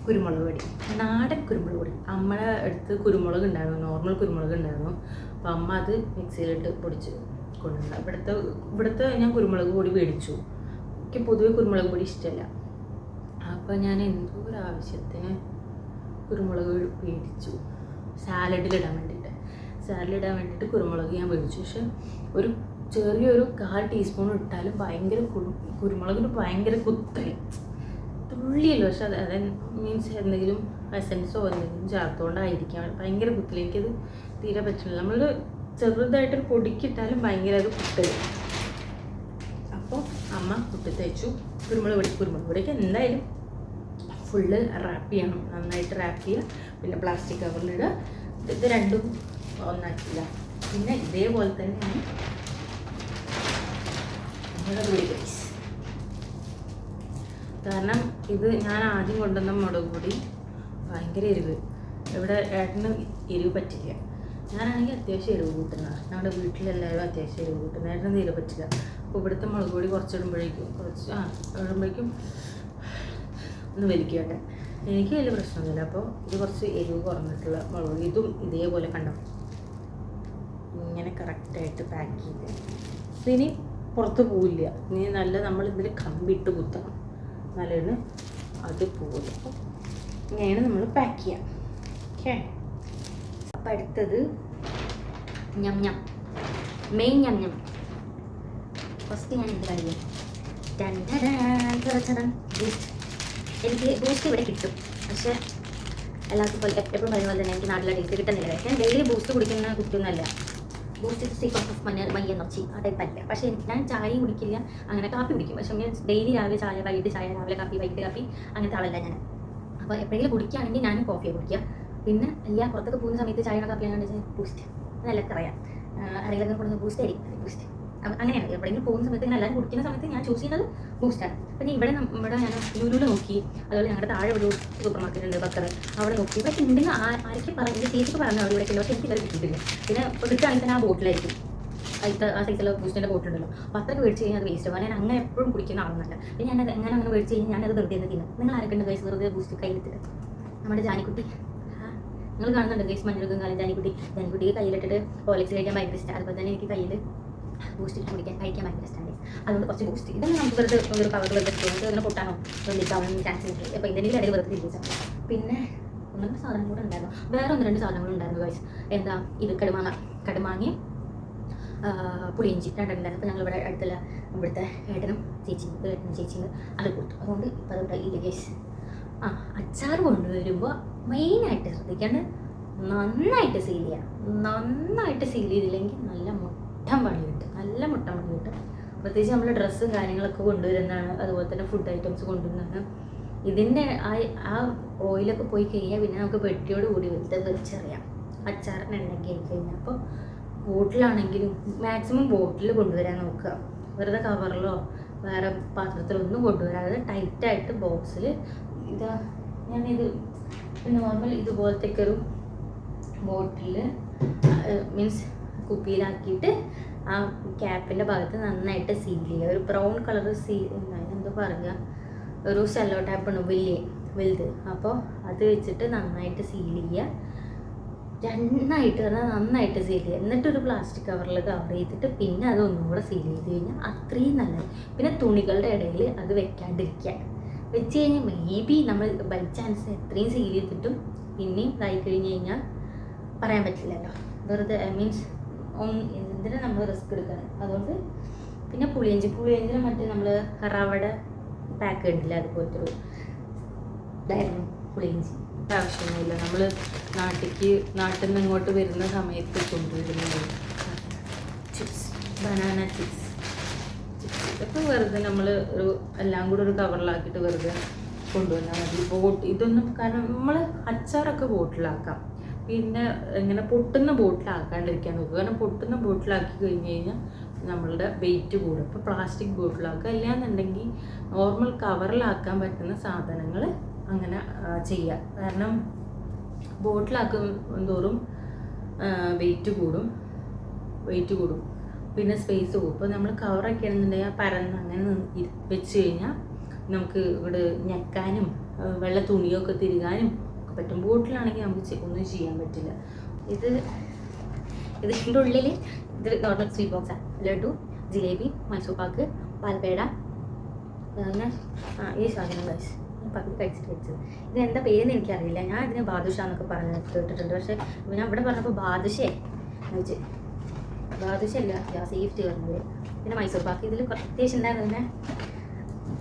കുരുമുളക് പൊടി നാടൻ കുരുമുളക് പൊടി അമ്മയുടെ അടുത്ത് കുരുമുളക് ഉണ്ടായിരുന്നു നോർമൽ കുരുമുളക് ഉണ്ടായിരുന്നു അപ്പം അമ്മ അത് മിക്സിയിലിട്ട് പൊടിച്ച് കൊണ്ടുവന്നു. ഇവിടുത്തെ ഇവിടുത്തെ ഞാൻ കുരുമുളക് പൊടി മേടിച്ചു. എനിക്ക് പൊതുവെ കുരുമുളക് പൊടി ഇഷ്ടമല്ല അപ്പോൾ ഞാൻ എന്തോ ഒരു ആവശ്യത്തിന് കുരുമുളക് മേടിച്ചു. സാലഡിലിടാൻ വേണ്ടിയിട്ട്. സാലഡിലിടാൻ വേണ്ടിയിട്ട് കുരുമുളക് ഞാൻ മേടിച്ചു. പക്ഷെ ഒരു ചെറിയൊരു കാൽ ടീസ്പൂൺ ഇട്ടാലും ഭയങ്കര കുരു- കുരുമുളകിന് ഭയങ്കര കുത്തൽ തുള്ളിയല്ലോ പക്ഷെ അത് മീൻസ് എന്തെങ്കിലും എസൻസോ എന്തെങ്കിലും ചേർത്തുകൊണ്ടായിരിക്കാം. ഭയങ്കര കുത്തൽ എനിക്കത് തീരെ പറ്റില്ല. നമ്മൾ ചെറുതായിട്ടൊരു പൊടിക്കിട്ടാലും ഭയങ്കര അത് കുത്തരും അപ്പോൾ അമ്മ കുട്ടി തേച്ചു കുരുമുളക് പൊടി കുരുമുളക് പൊടിക്ക് എന്തായാലും ഫുള്ള് റാപ്പ് ചെയ്യണം. നന്നായിട്ട് റാപ്പ് ചെയ്യുക. പിന്നെ പ്ലാസ്റ്റിക് കവറിലിടുക ഇത് രണ്ടും ഒന്നാക്കില്ല പിന്നെ ഇതേപോലെ തന്നെയാണ്. കാരണം ഇത് ഞാൻ ആദ്യം കൊണ്ടുവന്ന മുളക് പൊടി ഭയങ്കര എരിവ്. ഇവിടെ ഏട്ടന് എരിവ് പറ്റില്ല. ഞാനാണെങ്കിൽ അത്യാവശ്യം എരിവ് കൂട്ടുന്ന ഞങ്ങളുടെ വീട്ടിലെല്ലാവരും അത്യാവശ്യം എരിവ് കൂട്ടുന്ന. ഏട്ടന് തീരെ പറ്റില്ല. അപ്പോൾ ഇവിടുത്തെ മുളക് പൊടി കുറച്ചിടുമ്പോഴേക്കും കുറച്ച് ആ ഇടുമ്പോഴേക്കും ഒന്ന് വലിക്കട്ടെ എനിക്ക് വലിയ പ്രശ്നമൊന്നുമില്ല. അപ്പോൾ ഇത് കുറച്ച് എരിവ് കുറഞ്ഞിട്ടുള്ള മുളക് പൊടി. ഇതും ഇതേപോലെ കണ്ടോ? ഇങ്ങനെ കറക്റ്റായിട്ട് പാക്ക് ചെയ്ത്. ഇനി പുറത്ത് പോവില്ല. ഇനി നല്ല നമ്മൾ ഇതിൽ കമ്പിട്ട് കുത്തണം. നല്ലതിന് അത് പോകും ഇങ്ങനെയാണ് നമ്മൾ പാക്ക് ചെയ്യാം. ഓക്കെ അപ്പം അടുത്തത് ഞം ഞം മെയിൻ ഞം ഞം ഫസ്റ്റ് ഞാൻ എന്ത് കഴിയും എനിക്ക് ബൂസ്റ്റ് ഇവിടെ കിട്ടും. പക്ഷേ എല്ലാവർക്കും എപ്പോഴും പറയുന്ന പോലെ തന്നെ എനിക്ക് നാട്ടിലെ ടേസ്റ്റ് കിട്ടുന്നില്ല. ഞാൻ ഡെയിലി ബൂസ്റ്റ് കുടിക്കുന്ന കുട്ടിയൊന്നല്ല ബൂസ്റ്റ് സീക്രട്ട് ഓഫ് മഞ്ഞ മയ്യ നൊച്ചി ആ ടൈപ്പല്ല പക്ഷേ എനിക്ക് ഞാൻ ചായയും കുടിക്കില്ല. അങ്ങനെ കാപ്പി കുടിക്കും. പക്ഷേ ഞാൻ ഡെയിലി രാവിലെ ചായ വൈകിട്ട് ചായ രാവിലെ കാപ്പി വൈകിട്ട് കാപ്പി അങ്ങനത്തെ ആളല്ല ഞാൻ. അപ്പോൾ എപ്പോഴെങ്കിലും കുടിക്കുകയാണെങ്കിൽ ഞാൻ കോഫിയാണ് കുടിക്കുക. പിന്നെ എല്ലാ പുറത്തൊക്കെ പോകുന്ന സമയത്ത് ചായയുടെ കാപ്പിയാണ് ബൂസ്റ്റ് നല്ല അറിയാം ആരെങ്കിലും കൊണ്ടുവന്ന് ബൂസ്റ്റ് ആയിരിക്കും. ബൂസ്റ്റ് അങ്ങനെയാണ്. എവിടെയെങ്കിലും പോകുന്ന സമയത്ത് ഇങ്ങനെ എല്ലാവരും കുടിക്കുന്ന സമയത്ത് ഞാൻ ചൂസ് ചെയ്യുന്നത് ബൂസ്റ്റാണ് ഞാൻ ഇവിടെ നമ്മുടെ ഞാൻ ലുലുവിൽ നോക്കി. അതുപോലെ ഞങ്ങളുടെ താഴെ ഒരു സൂപ്പർ മാർക്കറ്റ് ഉണ്ട് ബക്കർ അവിടെ നോക്കി. ഇവിടെ ഉണ്ടെങ്കിൽ ആരൊക്കെ പറഞ്ഞു എന്റെ ചേച്ചിക്ക് പറഞ്ഞു അവിടെ ഇവിടെ പക്ഷേ എനിക്ക് ഇവരെ കിട്ടിയിട്ടില്ല. പിന്നെ കിട്ടുകയാണെങ്കിൽ തന്നെ ആ ബോട്ടിലായിരിക്കും. അതിലത്തെ ആ സൈസിലുള്ള ബൂസ്റ്റിന്റെ ബോട്ടിലുണ്ടല്ലോ അപ്പോൾ അത്രയ്ക്ക് മേടിച്ച് കഴിഞ്ഞാൽ അത് വേസ്റ്റ് ആവും. ഞാൻ അങ്ങനെ എപ്പോഴും കുടിക്കുന്ന ആളൊന്നല്ല പിന്നെ ഞാനത് എങ്ങനെ അങ്ങനെ മേടിച്ച് കഴിഞ്ഞാൽ ഞാനത് വെറുതെ തന്നെ നിങ്ങൾ ആരൊക്കെ ഉണ്ട് ഗൈസ് വെറുതെ ബൂസ്റ്റ് കയ്യിലെത്തിട്ട് നമ്മുടെ ജാനിക്കുട്ടി. നിങ്ങൾ കാണുന്നുണ്ട് ഗൈസ് മഞ്ഞൾക്കും കാലം ജാനിക്കുട്ടി. ജാനിക്കുട്ടിക്ക് കയ്യിലിട്ടിട്ട് ഓലക്സ് കഴിക്കാൻ ഭയങ്കര ഇഷ്ടമാണ് അതുപോലെ തന്നെ എനിക്ക് കയ്യിൽ ബൂസ്റ്റ് കുടിക്കാൻ കഴിക്കാൻ ഭയങ്കര ഇഷ്ടമാണ് അതുകൊണ്ട് കുറച്ച് ബൂസ്റ്റ് ഇതൊന്നും നമുക്ക് വെറുതെ ഒരു പവർ വെറുതെ നമുക്ക് അങ്ങനെ പൊട്ടാനോ ലീക്കാവാൻ ചാൻസ് ഉണ്ട് അപ്പോൾ ഇതിന്റെ ഇടയിൽ വെറുതെ തിരിച്ചാൽ പിന്നെ ഒന്നും സാധനം കൂടെ ഉണ്ടായിരുന്നു. വേറെ ഒന്ന് രണ്ട് സാധനങ്ങളും ഉണ്ടായിരുന്നു ഗൈസ് എന്താ? ഇത് കടുമാങ്ങ കടുമാങ്ങി പുളിയിഞ്ചി രണ്ടെണ്ണുണ്ടായിരുന്നു അപ്പോൾ ഞങ്ങൾ ഇവിടെ അടുത്തുള്ള ഇവിടുത്തെ ഏട്ടനും ചേച്ചിയും ഒരു ഏട്ടനും ചേച്ചിയും അത് കൊടുത്തു. അതുകൊണ്ട് ഇപ്പോൾ അതുകൊണ്ട് ഇല്ല ഗൈസ് ആ അച്ചാർ കൊണ്ടുവരുമ്പോൾ മെയിനായിട്ട് ശ്രദ്ധിക്കാണ്ട് നന്നായിട്ട് സീൽ ചെയ്യാം. നന്നായിട്ട് സീൽ ചെയ്തില്ലെങ്കിൽ നല്ല മുട്ടം പണി കിട്ടും. നല്ല മുട്ടം പണി കിട്ടും. പ്രത്യേകിച്ച് നമ്മൾ ഡ്രസ്സും കാര്യങ്ങളൊക്കെ കൊണ്ടുവരുന്നതാണ്. അതുപോലെ തന്നെ ഫുഡ് ഐറ്റംസ് കൊണ്ടുവരുന്നതാണ്. ഇതിന്റെ ആ ആ ഓയിലൊക്കെ പോയി കഴിഞ്ഞാൽ പിന്നെ നമുക്ക് വെട്ടിയോട് കൂടി വലുത് വെച്ചറിയാം അച്ചാറിന് എണ്ണയ്ക്ക് ആയി കഴിഞ്ഞാൽ അപ്പോൾ ബോട്ടിലാണെങ്കിലും മാക്സിമം ബോട്ടിൽ കൊണ്ടുവരാൻ നോക്കുക. വെറുതെ കവറിലോ വേറെ പാത്രത്തിലൊന്നും കൊണ്ടുവരാതെ ടൈറ്റായിട്ട് ബോക്സിൽ ഇതാ ഞാനിത് നോർമൽ ഇതുപോലത്തേക്കൊരു ബോട്ടിൽ മീൻസ് കുപ്പിയിലാക്കിയിട്ട് ആ ക്യാപ്പിന്റെ ഭാഗത്ത് നന്നായിട്ട് സീൽ ചെയ്യുക. ഒരു ബ്രൗൺ കളർ സീൽ എന്തോ പറയുക? ഒരു സെല്ലോ ടാപ്പ് ഉണ്ട് വലിയ വലുത്. അപ്പോൾ അത് വെച്ചിട്ട് നന്നായിട്ട് സീൽ ചെയ്യുക. രണ്ടായിട്ട് പറഞ്ഞാൽ നന്നായിട്ട് സീൽ ചെയ്യുക. എന്നിട്ടൊരു പ്ലാസ്റ്റിക് കവറിൽ കവർ ചെയ്തിട്ട് പിന്നെ അത് ഒന്നും കൂടെ സീൽ ചെയ്ത് കഴിഞ്ഞാൽ അത്രയും നല്ലത്. പിന്നെ തുണികളുടെ ഇടയിൽ അത് വെക്കാണ്ടിരിക്കുക. വെച്ച് കഴിഞ്ഞാൽ മേ ബി നമ്മൾ ബൈ ചാൻസ് എത്രയും സീൽ ചെയ്തിട്ടും പിന്നെയും ഇതായി കഴിഞ്ഞ് കഴിഞ്ഞാൽ പറയാൻ പറ്റില്ലല്ലോ. വെറുതെ മീൻസ് എന്തിനാ നമ്മൾ റിസ്ക് എടുക്കണം അതുകൊണ്ട് പിന്നെ പുളിയഞ്ചി പുളിയഞ്ചിന് മറ്റേ നമ്മൾ റവട പാക്ക് ഉണ്ടല്ലേ അതുപോലത്തെ ഒരു ഇതായിരുന്നു പുളിയഞ്ചി. ആവശ്യമൊന്നുമില്ല. നമ്മൾ നാട്ടിലേക്ക് നാട്ടിൽ നിന്ന് ഇങ്ങോട്ട് വരുന്ന സമയത്ത് കൊണ്ടുവരുന്നത് ചിപ്സ് ബനാന ചിപ്സ് ചിപ്സ് ഇതൊക്കെ വെറുതെ നമ്മൾ ഒരു എല്ലാം കൂടെ ഒരു കവറിലാക്കിയിട്ട് വെറുതെ കൊണ്ടുവന്നാൽ മതി. ബോട്ട് ഇതൊന്നും കാരണം നമ്മൾ അച്ചാറൊക്കെ ബോട്ടിലാക്കാം. പിന്നെ ഇങ്ങനെ പൊട്ടുന്ന ബോട്ടിലാക്കാണ്ടിരിക്കാൻ നോക്കുക. കാരണം പൊട്ടുന്ന ബോട്ടിലാക്കി കഴിഞ്ഞ് കഴിഞ്ഞാൽ നമ്മളുടെ വെയിറ്റ് കൂടും. ഇപ്പോൾ പ്ലാസ്റ്റിക് ബോട്ടിലാക്കുക ഇല്ലയെന്നുണ്ടെങ്കിൽ നോർമൽ കവറിലാക്കാൻ പറ്റുന്ന സാധനങ്ങൾ അങ്ങനെ ചെയ്യുക കാരണം ബോട്ടിലാക്കും തോറും വെയിറ്റ് കൂടും. വെയിറ്റ് കൂടും. പിന്നെ സ്പേസ് പോകും ഇപ്പോൾ നമ്മൾ കവറൊക്കെ ആണെന്നുണ്ടെങ്കിൽ പരന്ന് അങ്ങനെ വെച്ച് കഴിഞ്ഞാൽ നമുക്ക് ഇവിടെ ഞെക്കാനും വെള്ള തുണിയൊക്കെ തിരുകാനും പറ്റും ബോട്ടിലാണെങ്കിൽ നമുക്ക് ഒന്നും ചെയ്യാൻ പറ്റില്ല. ഇത് ഇതിന്റെ ഉള്ളിൽ ഇത് നോർമൽ സ്വീറ്റ് ബോക്സാണ് ലഡു ജിലേബി മൈസൂർ പാക്ക് പാൽപേട ആ ഈ സാധനം കഴിച്ച് പകുതി കഴിച്ചിട്ട് വെച്ചത്. ഇത് എന്താ പേരെന്ന് എനിക്കറിയില്ല. ഞാൻ ഇതിന് ബാദുഷ എന്നൊക്കെ പറഞ്ഞ് കേട്ടിട്ടുണ്ട് പക്ഷേ ഞാൻ ഇവിടെ പറഞ്ഞപ്പോൾ ബാദുഷേ വെച്ച് ബാദുഷ അല്ല സേഫ്റ്റി പറഞ്ഞത്. പിന്നെ മൈസൂർ പാക്ക് ഇതിൽ അത്യാവശ്യം ഉണ്ടായിരുന്നു പിന്നെ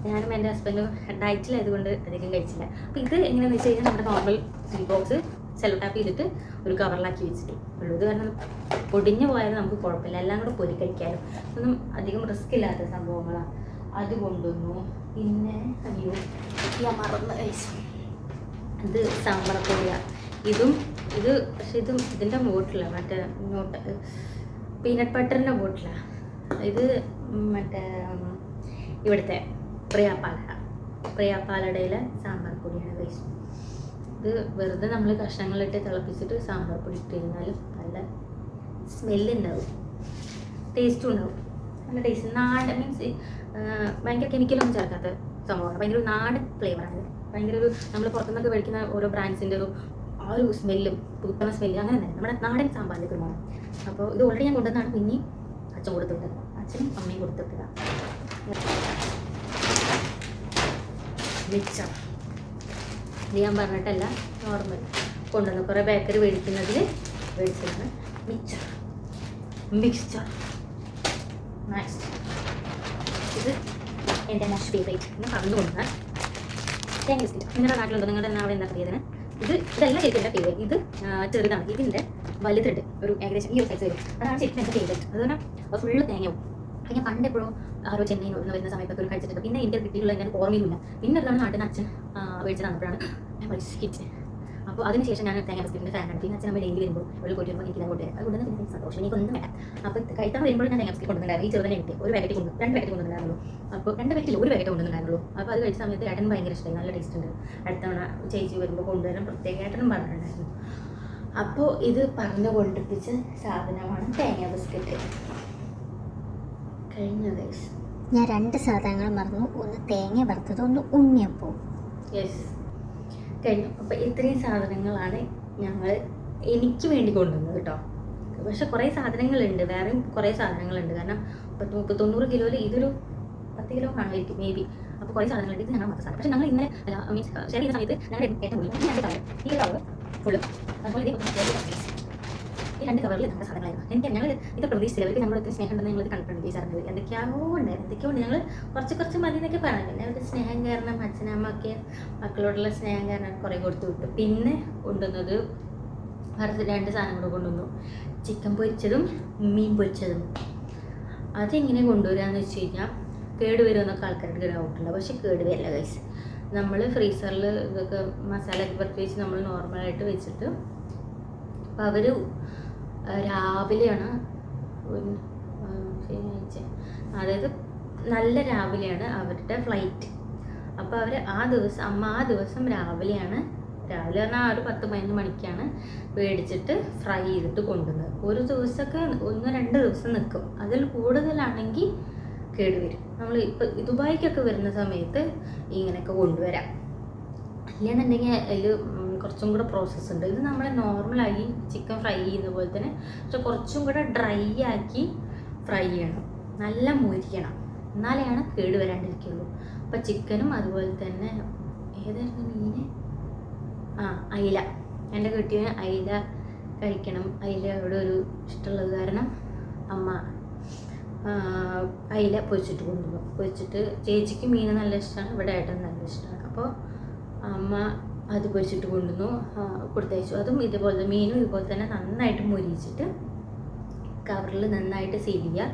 ഞാനും എന്റെ ഹസ്ബൻഡും ഡയറ്റിലായതുകൊണ്ട് അധികം കഴിച്ചില്ല. അപ്പോൾ ഇത് എങ്ങനെയാണെന്ന് വെച്ച് കഴിഞ്ഞാൽ നമ്മുടെ normal sweet box cello tape ചെയ്തിട്ട് ഒരു കവറിലാക്കി വെച്ചിട്ടു ഉള്ളൂ. ഇത് കാരണം പൊടിഞ്ഞു പോയാലും നമുക്ക് കുഴപ്പമില്ല. എല്ലാം കൂടെ പൊരി കഴിക്കാനും. ഒന്നും അധികം റിസ്ക് ഇല്ലാത്ത സംഭവങ്ങളാണ് അത് കൊണ്ടുവന്നു പിന്നെ അയ്യോ ഞാൻ മറന്ന്. കഴിച്ചു ഇത് സാമ്പാർ ഇതും ഇത് പക്ഷെ ഇതും ഇതിന്റെ ബോട്ടിലാണ് മറ്റേ നോട്ട് പീനട്ട് ബട്ടറിന്റെ ബോട്ടിലാണ് ഇത് മറ്റേ ഇവിടുത്തെ പ്രിയാപ്പാല പ്രിയാപ്പാലടയിലെ സാമ്പാർ പൊടിയാണ് കഴിച്ചത് ഇത് വെറുതെ നമ്മൾ കഷ്ണങ്ങളിട്ട് തിളപ്പിച്ചിട്ട് സാമ്പാർ പൊടി ഇട്ട് കഴിഞ്ഞാൽ നല്ല സ്മെല്ല് ഉണ്ടാവും ടേസ്റ്റും ഉണ്ടാവും നല്ല ടേസ്റ്റ് നാടൻ മീൻസ് ഭയങ്കര കെമിക്കലൊന്നും ചേർക്കാത്ത സംഭവമാണ്. ഭയങ്കര ഒരു നാടൻ ഫ്ലേവറാണ് ഭയങ്കര ഒരു നമ്മൾ പുറത്തുനിന്നൊക്കെ മേടിക്കുന്ന ഓരോ ബ്രാൻഡ്സിന്റെ ഒരു ആ ഒരു സ്മെല്ലും പുതുപ്പണ സ്മെല്ല് അങ്ങനെ തന്നെ. നമ്മുടെ നാടൻ സാമ്പാറിന്റെ പെരുമാറും അപ്പോൾ ഇത് ഓൾറെഡി ഞാൻ കൊണ്ടുവന്നാണ് പിന്നെയും അച്ഛൻ കൊടുത്തിട്ടത് അച്ഛനും അമ്മയും കൊടുത്തിട്ടതാണ് മിച്ചം. ഇത് ഞാൻ പറഞ്ഞിട്ടല്ല നോർമൽ കൊണ്ടുവന്ന കുറേ ബേക്കറി മേടിക്കുന്നതിൽ മേടിച്ചതാണ് മിച്ചർ മിക്സ്ചർ. നൈസ് ഇത് എന്റെ മോസ്റ്റ് ഫേവറേറ്റ് എന്ന് പറഞ്ഞു കൊണ്ടുവന്ന തേങ്ങ ബിസ്ക്കറ്റ് നിങ്ങളുടെ നാട്ടിലുണ്ടോ? നിങ്ങളുടെ അവിടെ എന്താ പറയുന്നത്? ഇത് ഇതെല്ലാം ശരിക്കും എന്റെ ഫേവറേറ്റ് ഇത് ചെറുതാണ്. ഇതിന്റെ വലുതുണ്ട് ഒരു ഏകദേശം ഈ ഒരു സൈസ് വരും. അതാണ് ശരിക്കും എന്റെ ഫേവറേറ്റ് അതുകൊണ്ട് ഫുള്ള് തേങ്ങയാവും. അത് ഞാൻ പണ്ട് എപ്പോഴും ആരോ ചെന്നൈയിൽ നിന്ന് വരുന്ന സമയത്തൊക്കെ ഒരു കഴിച്ചിട്ട് പിന്നെ എനിക്ക് കിട്ടിയുള്ള എന്റെ ഓർമ്മയില്ല പിന്നെ ഒരു നാട്ടിൽ നിന്ന് അച്ഛൻ മേടിച്ച് തന്നപ്പോഴാണ് ഞാൻ പഠിച്ചിട്ട് അപ്പോൾ അതിനുശേഷം ഞാൻ തേങ്ങ ബിസ്ക്കറ്റിന്റെ ഫാനാണ് പിന്നെ അച്ഛൻ നമ്മൾ ഡെയിലി വരുമ്പോൾ ഒരു കൂട്ടി വരുമ്പോൾ എനിക്ക് ഇതാ കൊണ്ടുവരാം അതുകൊണ്ട് തന്നെ സന്തോഷം. എനിക്കൊന്നും വേണ്ട. അപ്പോൾ കഴിക്കാൻ വരുമ്പോൾ ഞാൻ തേങ്ങ ബിസ്ക്കറ്റ് കൊണ്ടുവന്നിട്ടുണ്ടായിരുന്നു. ഈ ചെറുതന്നെ കിട്ടി ഒരു പാക്കറ്റ് കൊണ്ടു രണ്ട് പാക്കറ്റ് കൊണ്ടുവന്നിട്ടുണ്ടായിരുന്നു. അപ്പോൾ രണ്ട് പാക്കറ്റിൽ ഒരു പാക്കറ്റ് കൊണ്ടുവന്നിട്ടുണ്ടായിരുന്നുള്ളൂ അപ്പോൾ അത് കഴിച്ച സമയത്ത് ഏട്ടൻ ഭയങ്കര ഇഷ്ടമായി നല്ല ടേസ്റ്റ് ഉണ്ട്. അടുത്തവണ ചേച്ചി വരുമ്പോൾ കൊണ്ടുവരാൻ പ്രത്യേക ഏട്ടനും പറഞ്ഞിട്ടുണ്ടായിരുന്നു. അപ്പോൾ ഇത് പറഞ്ഞു കൊണ്ടിപ്പിച്ച സാധനമാണ് തേങ്ങ ബിസ്ക്കറ്റ്. കഴിഞ്ഞ ദിവസം. ഞാൻ രണ്ട് സാധനങ്ങൾ മറന്നു. ഒന്ന് തേങ്ങ വറുത്തത് ഒന്ന് ഉണ്ണിയപ്പവും യെസ് കഴിഞ്ഞു. അപ്പോൾ ഇത്രയും സാധനങ്ങളാണ് ഞങ്ങൾ എനിക്ക് വേണ്ടി കൊണ്ടുവന്നത് കേട്ടോ പക്ഷെ കുറേ സാധനങ്ങളുണ്ട്. വേറെയും കുറേ സാധനങ്ങളുണ്ട്. കാരണം പത്ത് മുപ്പത് തൊണ്ണൂറ് കിലോയിൽ ഇതൊരു പത്ത് കിലോ കാണുമായിരിക്കും മേ ബി അപ്പോൾ കുറേ സാധനങ്ങളുണ്ട്. ഇത് ഞങ്ങൾ മാത്രം സാധനം. പക്ഷേ ഞങ്ങൾ ഇന്നലെ മീൻസ് ഷെയർ ചെയ്യുന്ന സമയത്ത് ഞങ്ങളുടെ ഏറ്റവും ഈ കവർ ഫുള്ള് അതുപോലെ ഈ രണ്ട് കവറിൽ നമ്മുടെ സാധനങ്ങളായിരുന്നു. എനിക്ക് ഞങ്ങൾ ഇത് പ്രതീക്ഷിച്ചില്ല. അവർക്ക് നമ്മളൊക്കെ സ്നേഹം ഉണ്ടെന്ന് ഞങ്ങൾ കണ്ടിട്ടുണ്ട് ഈ സാധനങ്ങൾ എന്തൊക്കെയാണ് എന്തൊക്കെയോ ഉണ്ട്. ഞങ്ങൾ കുറച്ച് കുറച്ച് മതി എന്നൊക്കെ പറഞ്ഞു. പിന്നെ അവരുടെ സ്നേഹം കാരണം അച്ഛനമ്മയൊക്കെ മക്കളോടുള്ള സ്നേഹം കാരണം കുറേ കൊടുത്തു വിട്ടു. പിന്നെ കൊണ്ടുവന്നത് വേറെ രണ്ട് സാധനം കൂടെ കൊണ്ടുവന്നു. ചിക്കൻ പൊരിച്ചതും മീൻ പൊരിച്ചതും. അതെങ്ങനെ കൊണ്ടുവരാന്ന് വെച്ച് കഴിഞ്ഞാൽ കേടുവരുമെന്നൊക്കെ ആൾക്കാർക്ക് ഡൗട്ടുണ്ട് പക്ഷെ കേടുവരില്ല ഗൈസ് നമ്മൾ ഫ്രീസറിൽ ഇതൊക്കെ മസാല പ്രത്യേകിച്ച് നമ്മൾ നോർമലായിട്ട് വെച്ചിട്ട് അപ്പോൾ അവർ രാവിലെയാണ് ശനിയാഴ്ച. അതായത് നല്ല രാവിലെയാണ് അവരുടെ ഫ്ലൈറ്റ്. അപ്പോൾ അവർ ആ ദിവസം അമ്മ ആ ദിവസം രാവിലെയാണ് രാവിലെ പറഞ്ഞാൽ ആ ഒരു പത്ത് പതിനൊന്ന് മണിക്കാണ് മേടിച്ചിട്ട് ഫ്രൈ ചെയ്തിട്ട് കൊണ്ടുവന്നത്. ഒരു ദിവസമൊക്കെ ഒന്ന് രണ്ട് ദിവസം നിൽക്കും അതിൽ കൂടുതലാണെങ്കിൽ കേടുവരും നമ്മൾ ഇപ്പോൾ ദുബായിക്കൊക്കെ വരുന്ന സമയത്ത് ഇങ്ങനെയൊക്കെ കൊണ്ടുവരാം. ഇല്ലെന്നുണ്ടെങ്കിൽ അതിൽ കുറച്ചും കൂടെ പ്രോസസ്സ് ഉണ്ട്. ഇത് നമ്മൾ നോർമലായി ചിക്കൻ ഫ്രൈ ചെയ്യുന്ന പോലെ തന്നെ പക്ഷെ കുറച്ചും കൂടെ ഡ്രൈ ആക്കി ഫ്രൈ ചെയ്യണം. നല്ല മുരിക്കണം. എന്നാലെയാണ് കേട് വരാണ്ടിരിക്കുള്ളൂ. അപ്പം ചിക്കനും അതുപോലെ തന്നെ ഏതായിരുന്നു മീൻ? ആ അയില. എന്റെ കുട്ടിയെ അയില കഴിക്കണം. അയിലയോട് ഒരു ഇഷ്ടമുള്ളത് കാരണം അമ്മ അയില പൊരിച്ചിട്ട് കൊണ്ടുപോകും. പൊരിച്ചിട്ട് ചേച്ചിക്ക് മീൻ നല്ല ഇഷ്ടമാണ് ഇവിടെ ഏട്ടൻ നല്ല ഇഷ്ടമാണ് അപ്പോൾ അമ്മ അത് പൊരിച്ചിട്ട് കൊണ്ടുവന്നു. കൊടുത്തയച്ചു. അതും ഇതുപോലെ മീനും ഇതുപോലെ തന്നെ നന്നായിട്ട് മുരിച്ചിട്ട് കവറിൽ നന്നായിട്ട് സീൽ ചെയ്യുക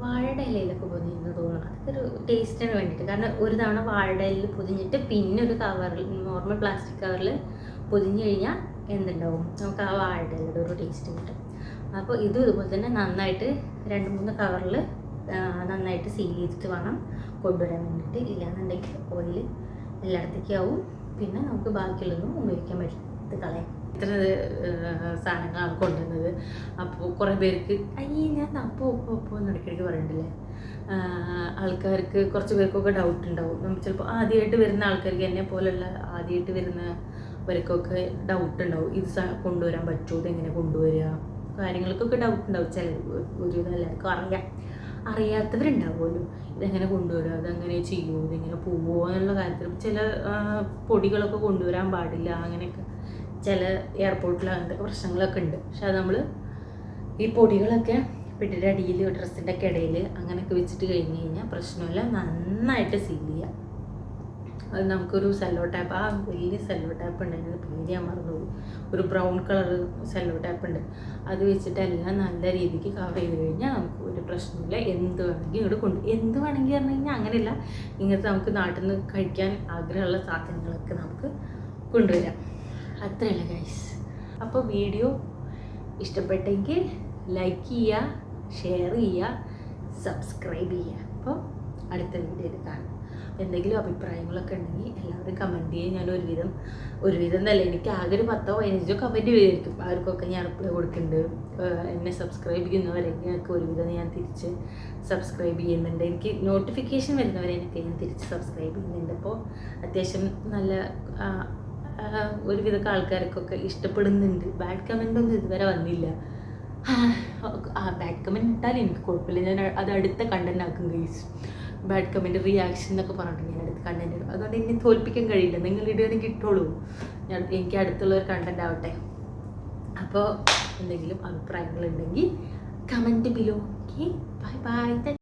വാഴയുടെ ഇലയിലൊക്കെ പൊതിഞ്ഞു തോന്നുന്നു. അതൊക്കെ ഒരു ടേസ്റ്റിന് വേണ്ടിയിട്ട്. കാരണം ഒരു തവണ വാഴയുടെ ഇലയിൽ പൊതിഞ്ഞിട്ട് പിന്നെ ഒരു കവറിൽ നോർമൽ പ്ലാസ്റ്റിക് കവറിൽ പൊതിഞ്ഞു കഴിഞ്ഞാൽ എന്തുണ്ടാവും? നമുക്ക് ആ വാഴയുടെ ഇലയുടെ ഒരു ടേസ്റ്റ് കിട്ടും. അപ്പോൾ ഇതും ഇതുപോലെ തന്നെ നന്നായിട്ട് രണ്ട് മൂന്ന് കവറിൽ നന്നായിട്ട് സീൽ ചെയ്തിട്ട് വേണം കൊണ്ടുവരാൻ വേണ്ടിയിട്ട്. ഇല്ലാന്നുണ്ടെങ്കിൽ ഓയിൽ എല്ലായിടത്തേക്കും ആവും. പിന്നെ നമുക്ക് ബാക്കിയുള്ളതും ഉപയോഗിക്കാൻ പറ്റും. കളയാം ഇത്ര സാധനങ്ങളാണ് കൊണ്ടുവന്നത്. അപ്പോൾ കുറേ പേർക്ക് അയ്യേ ഞാൻ അപ്പോൾ ഒപ്പം ഒപ്പം എന്ന് ഇടയ്ക്കിടയ്ക്ക് പറയണ്ടല്ലേ? ആൾക്കാർക്ക് കുറച്ച് പേർക്കൊക്കെ ഡൗട്ട് ഉണ്ടാവും. നമ്മൾ ചിലപ്പോൾ ആദ്യമായിട്ട് വരുന്ന ആൾക്കാർക്ക് എന്നെ പോലുള്ള ആദ്യമായിട്ട് വരുന്നവർക്കൊക്കെ ഡൗട്ട് ഉണ്ടാവും. ഇത് കൊണ്ടുവരാൻ പറ്റുമോ ഇതെങ്ങനെ കൊണ്ടുവരിക കാര്യങ്ങൾക്കൊക്കെ ഡൗട്ട് ഉണ്ടാവും. ചില ഒരു എല്ലാവർക്കും അറിയാം. അറിയാത്തവരുണ്ടാവുമല്ലോ. ഇതെങ്ങനെ കൊണ്ടുവരിക അതെങ്ങനെ ചെയ്യുമോ ഇതെങ്ങനെ പോവുമോ എന്നുള്ള കാര്യത്തിൽ ചില പൊടികളൊക്കെ കൊണ്ടുവരാൻ പാടില്ല. അങ്ങനെയൊക്കെ ചില എയർപോർട്ടിൽ അങ്ങനത്തെ പ്രശ്നങ്ങളൊക്കെ ഉണ്ട്. പക്ഷെ അത് നമ്മൾ ഈ പൊടികളൊക്കെ പെട്ടിയുടെ അടിയിൽ ഡ്രസ്സിന്റെ ഒക്കെ ഇടയിൽ അങ്ങനെയൊക്കെ വെച്ചിട്ട് കഴിഞ്ഞ് കഴിഞ്ഞാൽ പ്രശ്നമില്ല. നന്നായിട്ട് സീൽ ചെയ്യുക അത് നമുക്കൊരു സെല്ലോ ടാപ്പ് ആ വലിയ സെല്ലോ ടാപ്പ് ഉണ്ട് അതിന്റെ പേര് ഞാൻ മറന്നുപോകും ഒരു ബ്രൗൺ കളർ സെല്ലോ ടാപ്പ് ഉണ്ട്. അത് വെച്ചിട്ട് എല്ലാം നല്ല രീതിക്ക് കവർ ചെയ്ത് കഴിഞ്ഞാൽ നമുക്ക് ഒരു പ്രശ്നമില്ല. എന്ത് വേണമെങ്കിൽ ഇങ്ങോട്ട് കൊണ്ട് എന്ത് വേണമെങ്കിൽ പറഞ്ഞു കഴിഞ്ഞാൽ അങ്ങനെയല്ല. ഇങ്ങനത്തെ നമുക്ക് നാട്ടിൽ നിന്ന് കഴിക്കാൻ ആഗ്രഹമുള്ള സാധനങ്ങളൊക്കെ നമുക്ക് കൊണ്ടുവരാം. അത്രയല്ല ഗൈസ് അപ്പോൾ വീഡിയോ ഇഷ്ടപ്പെട്ടെങ്കിൽ ലൈക്ക് ചെയ്യുക ഷെയർ ചെയ്യുക സബ്സ്ക്രൈബ് ചെയ്യുക. അപ്പോൾ അടുത്ത വീഡിയോയിൽ കാണാം. എന്തെങ്കിലും അഭിപ്രായങ്ങളൊക്കെ ഉണ്ടെങ്കിൽ എല്ലാവരും കമന്റ് ചെയ്യും ഞാൻ ഒരുവിധം ഒരുവിധം എന്നല്ല എനിക്ക് ആകെ ഒരു പത്തോ പതിനഞ്ചോ കമന്റ് വിചാരിക്കും അവർക്കൊക്കെ ഞാൻ റിപ്ലൈ കൊടുക്കുന്നുണ്ട്. എന്നെ സബ്സ്ക്രൈബ് ചെയ്യുന്നവരൊക്കെ എനിക്ക് ഒരുവിധം ഞാൻ തിരിച്ച് സബ്സ്ക്രൈബ് ചെയ്യുന്നുണ്ട്. എനിക്ക് നോട്ടിഫിക്കേഷൻ വരുന്നവരെയൊക്കെ ഞാൻ തിരിച്ച് സബ്സ്ക്രൈബ് ചെയ്യുന്നുണ്ട്. അപ്പോൾ അത്യാവശ്യം നല്ല ഒരുവിധം ആൾക്കാർക്കൊക്കെ ഇഷ്ടപ്പെടുന്നുണ്ട്. ബാഡ് കമന്റ് ഒന്നും ഇതുവരെ വന്നില്ല. ആ ബാഡ് കമന്റ് ഇട്ടാൽ എനിക്ക് കുഴപ്പമില്ല. ഞാൻ അത് അടുത്ത കണ്ടന്റ് ആക്കും ഗൈസ് ബാഡ് കമന്റ് റിയാക്ഷൻ എന്നൊക്കെ പറഞ്ഞിട്ട് ഞാൻ അടുത്ത കണ്ടന്റ് ഇടും. അതുകൊണ്ട് എന്നെ തോൽപ്പിക്കാൻ കഴിയില്ല. നിങ്ങൾ ഇടുകയാണെങ്കിൽ ഇട്ടോളൂ ഞാൻ എനിക്ക് അടുത്തുള്ള ഒരു കണ്ടന്റ് ആവട്ടെ. അപ്പോൾ എന്തെങ്കിലും അഭിപ്രായങ്ങളുണ്ടെങ്കിൽ comment below okay bye bye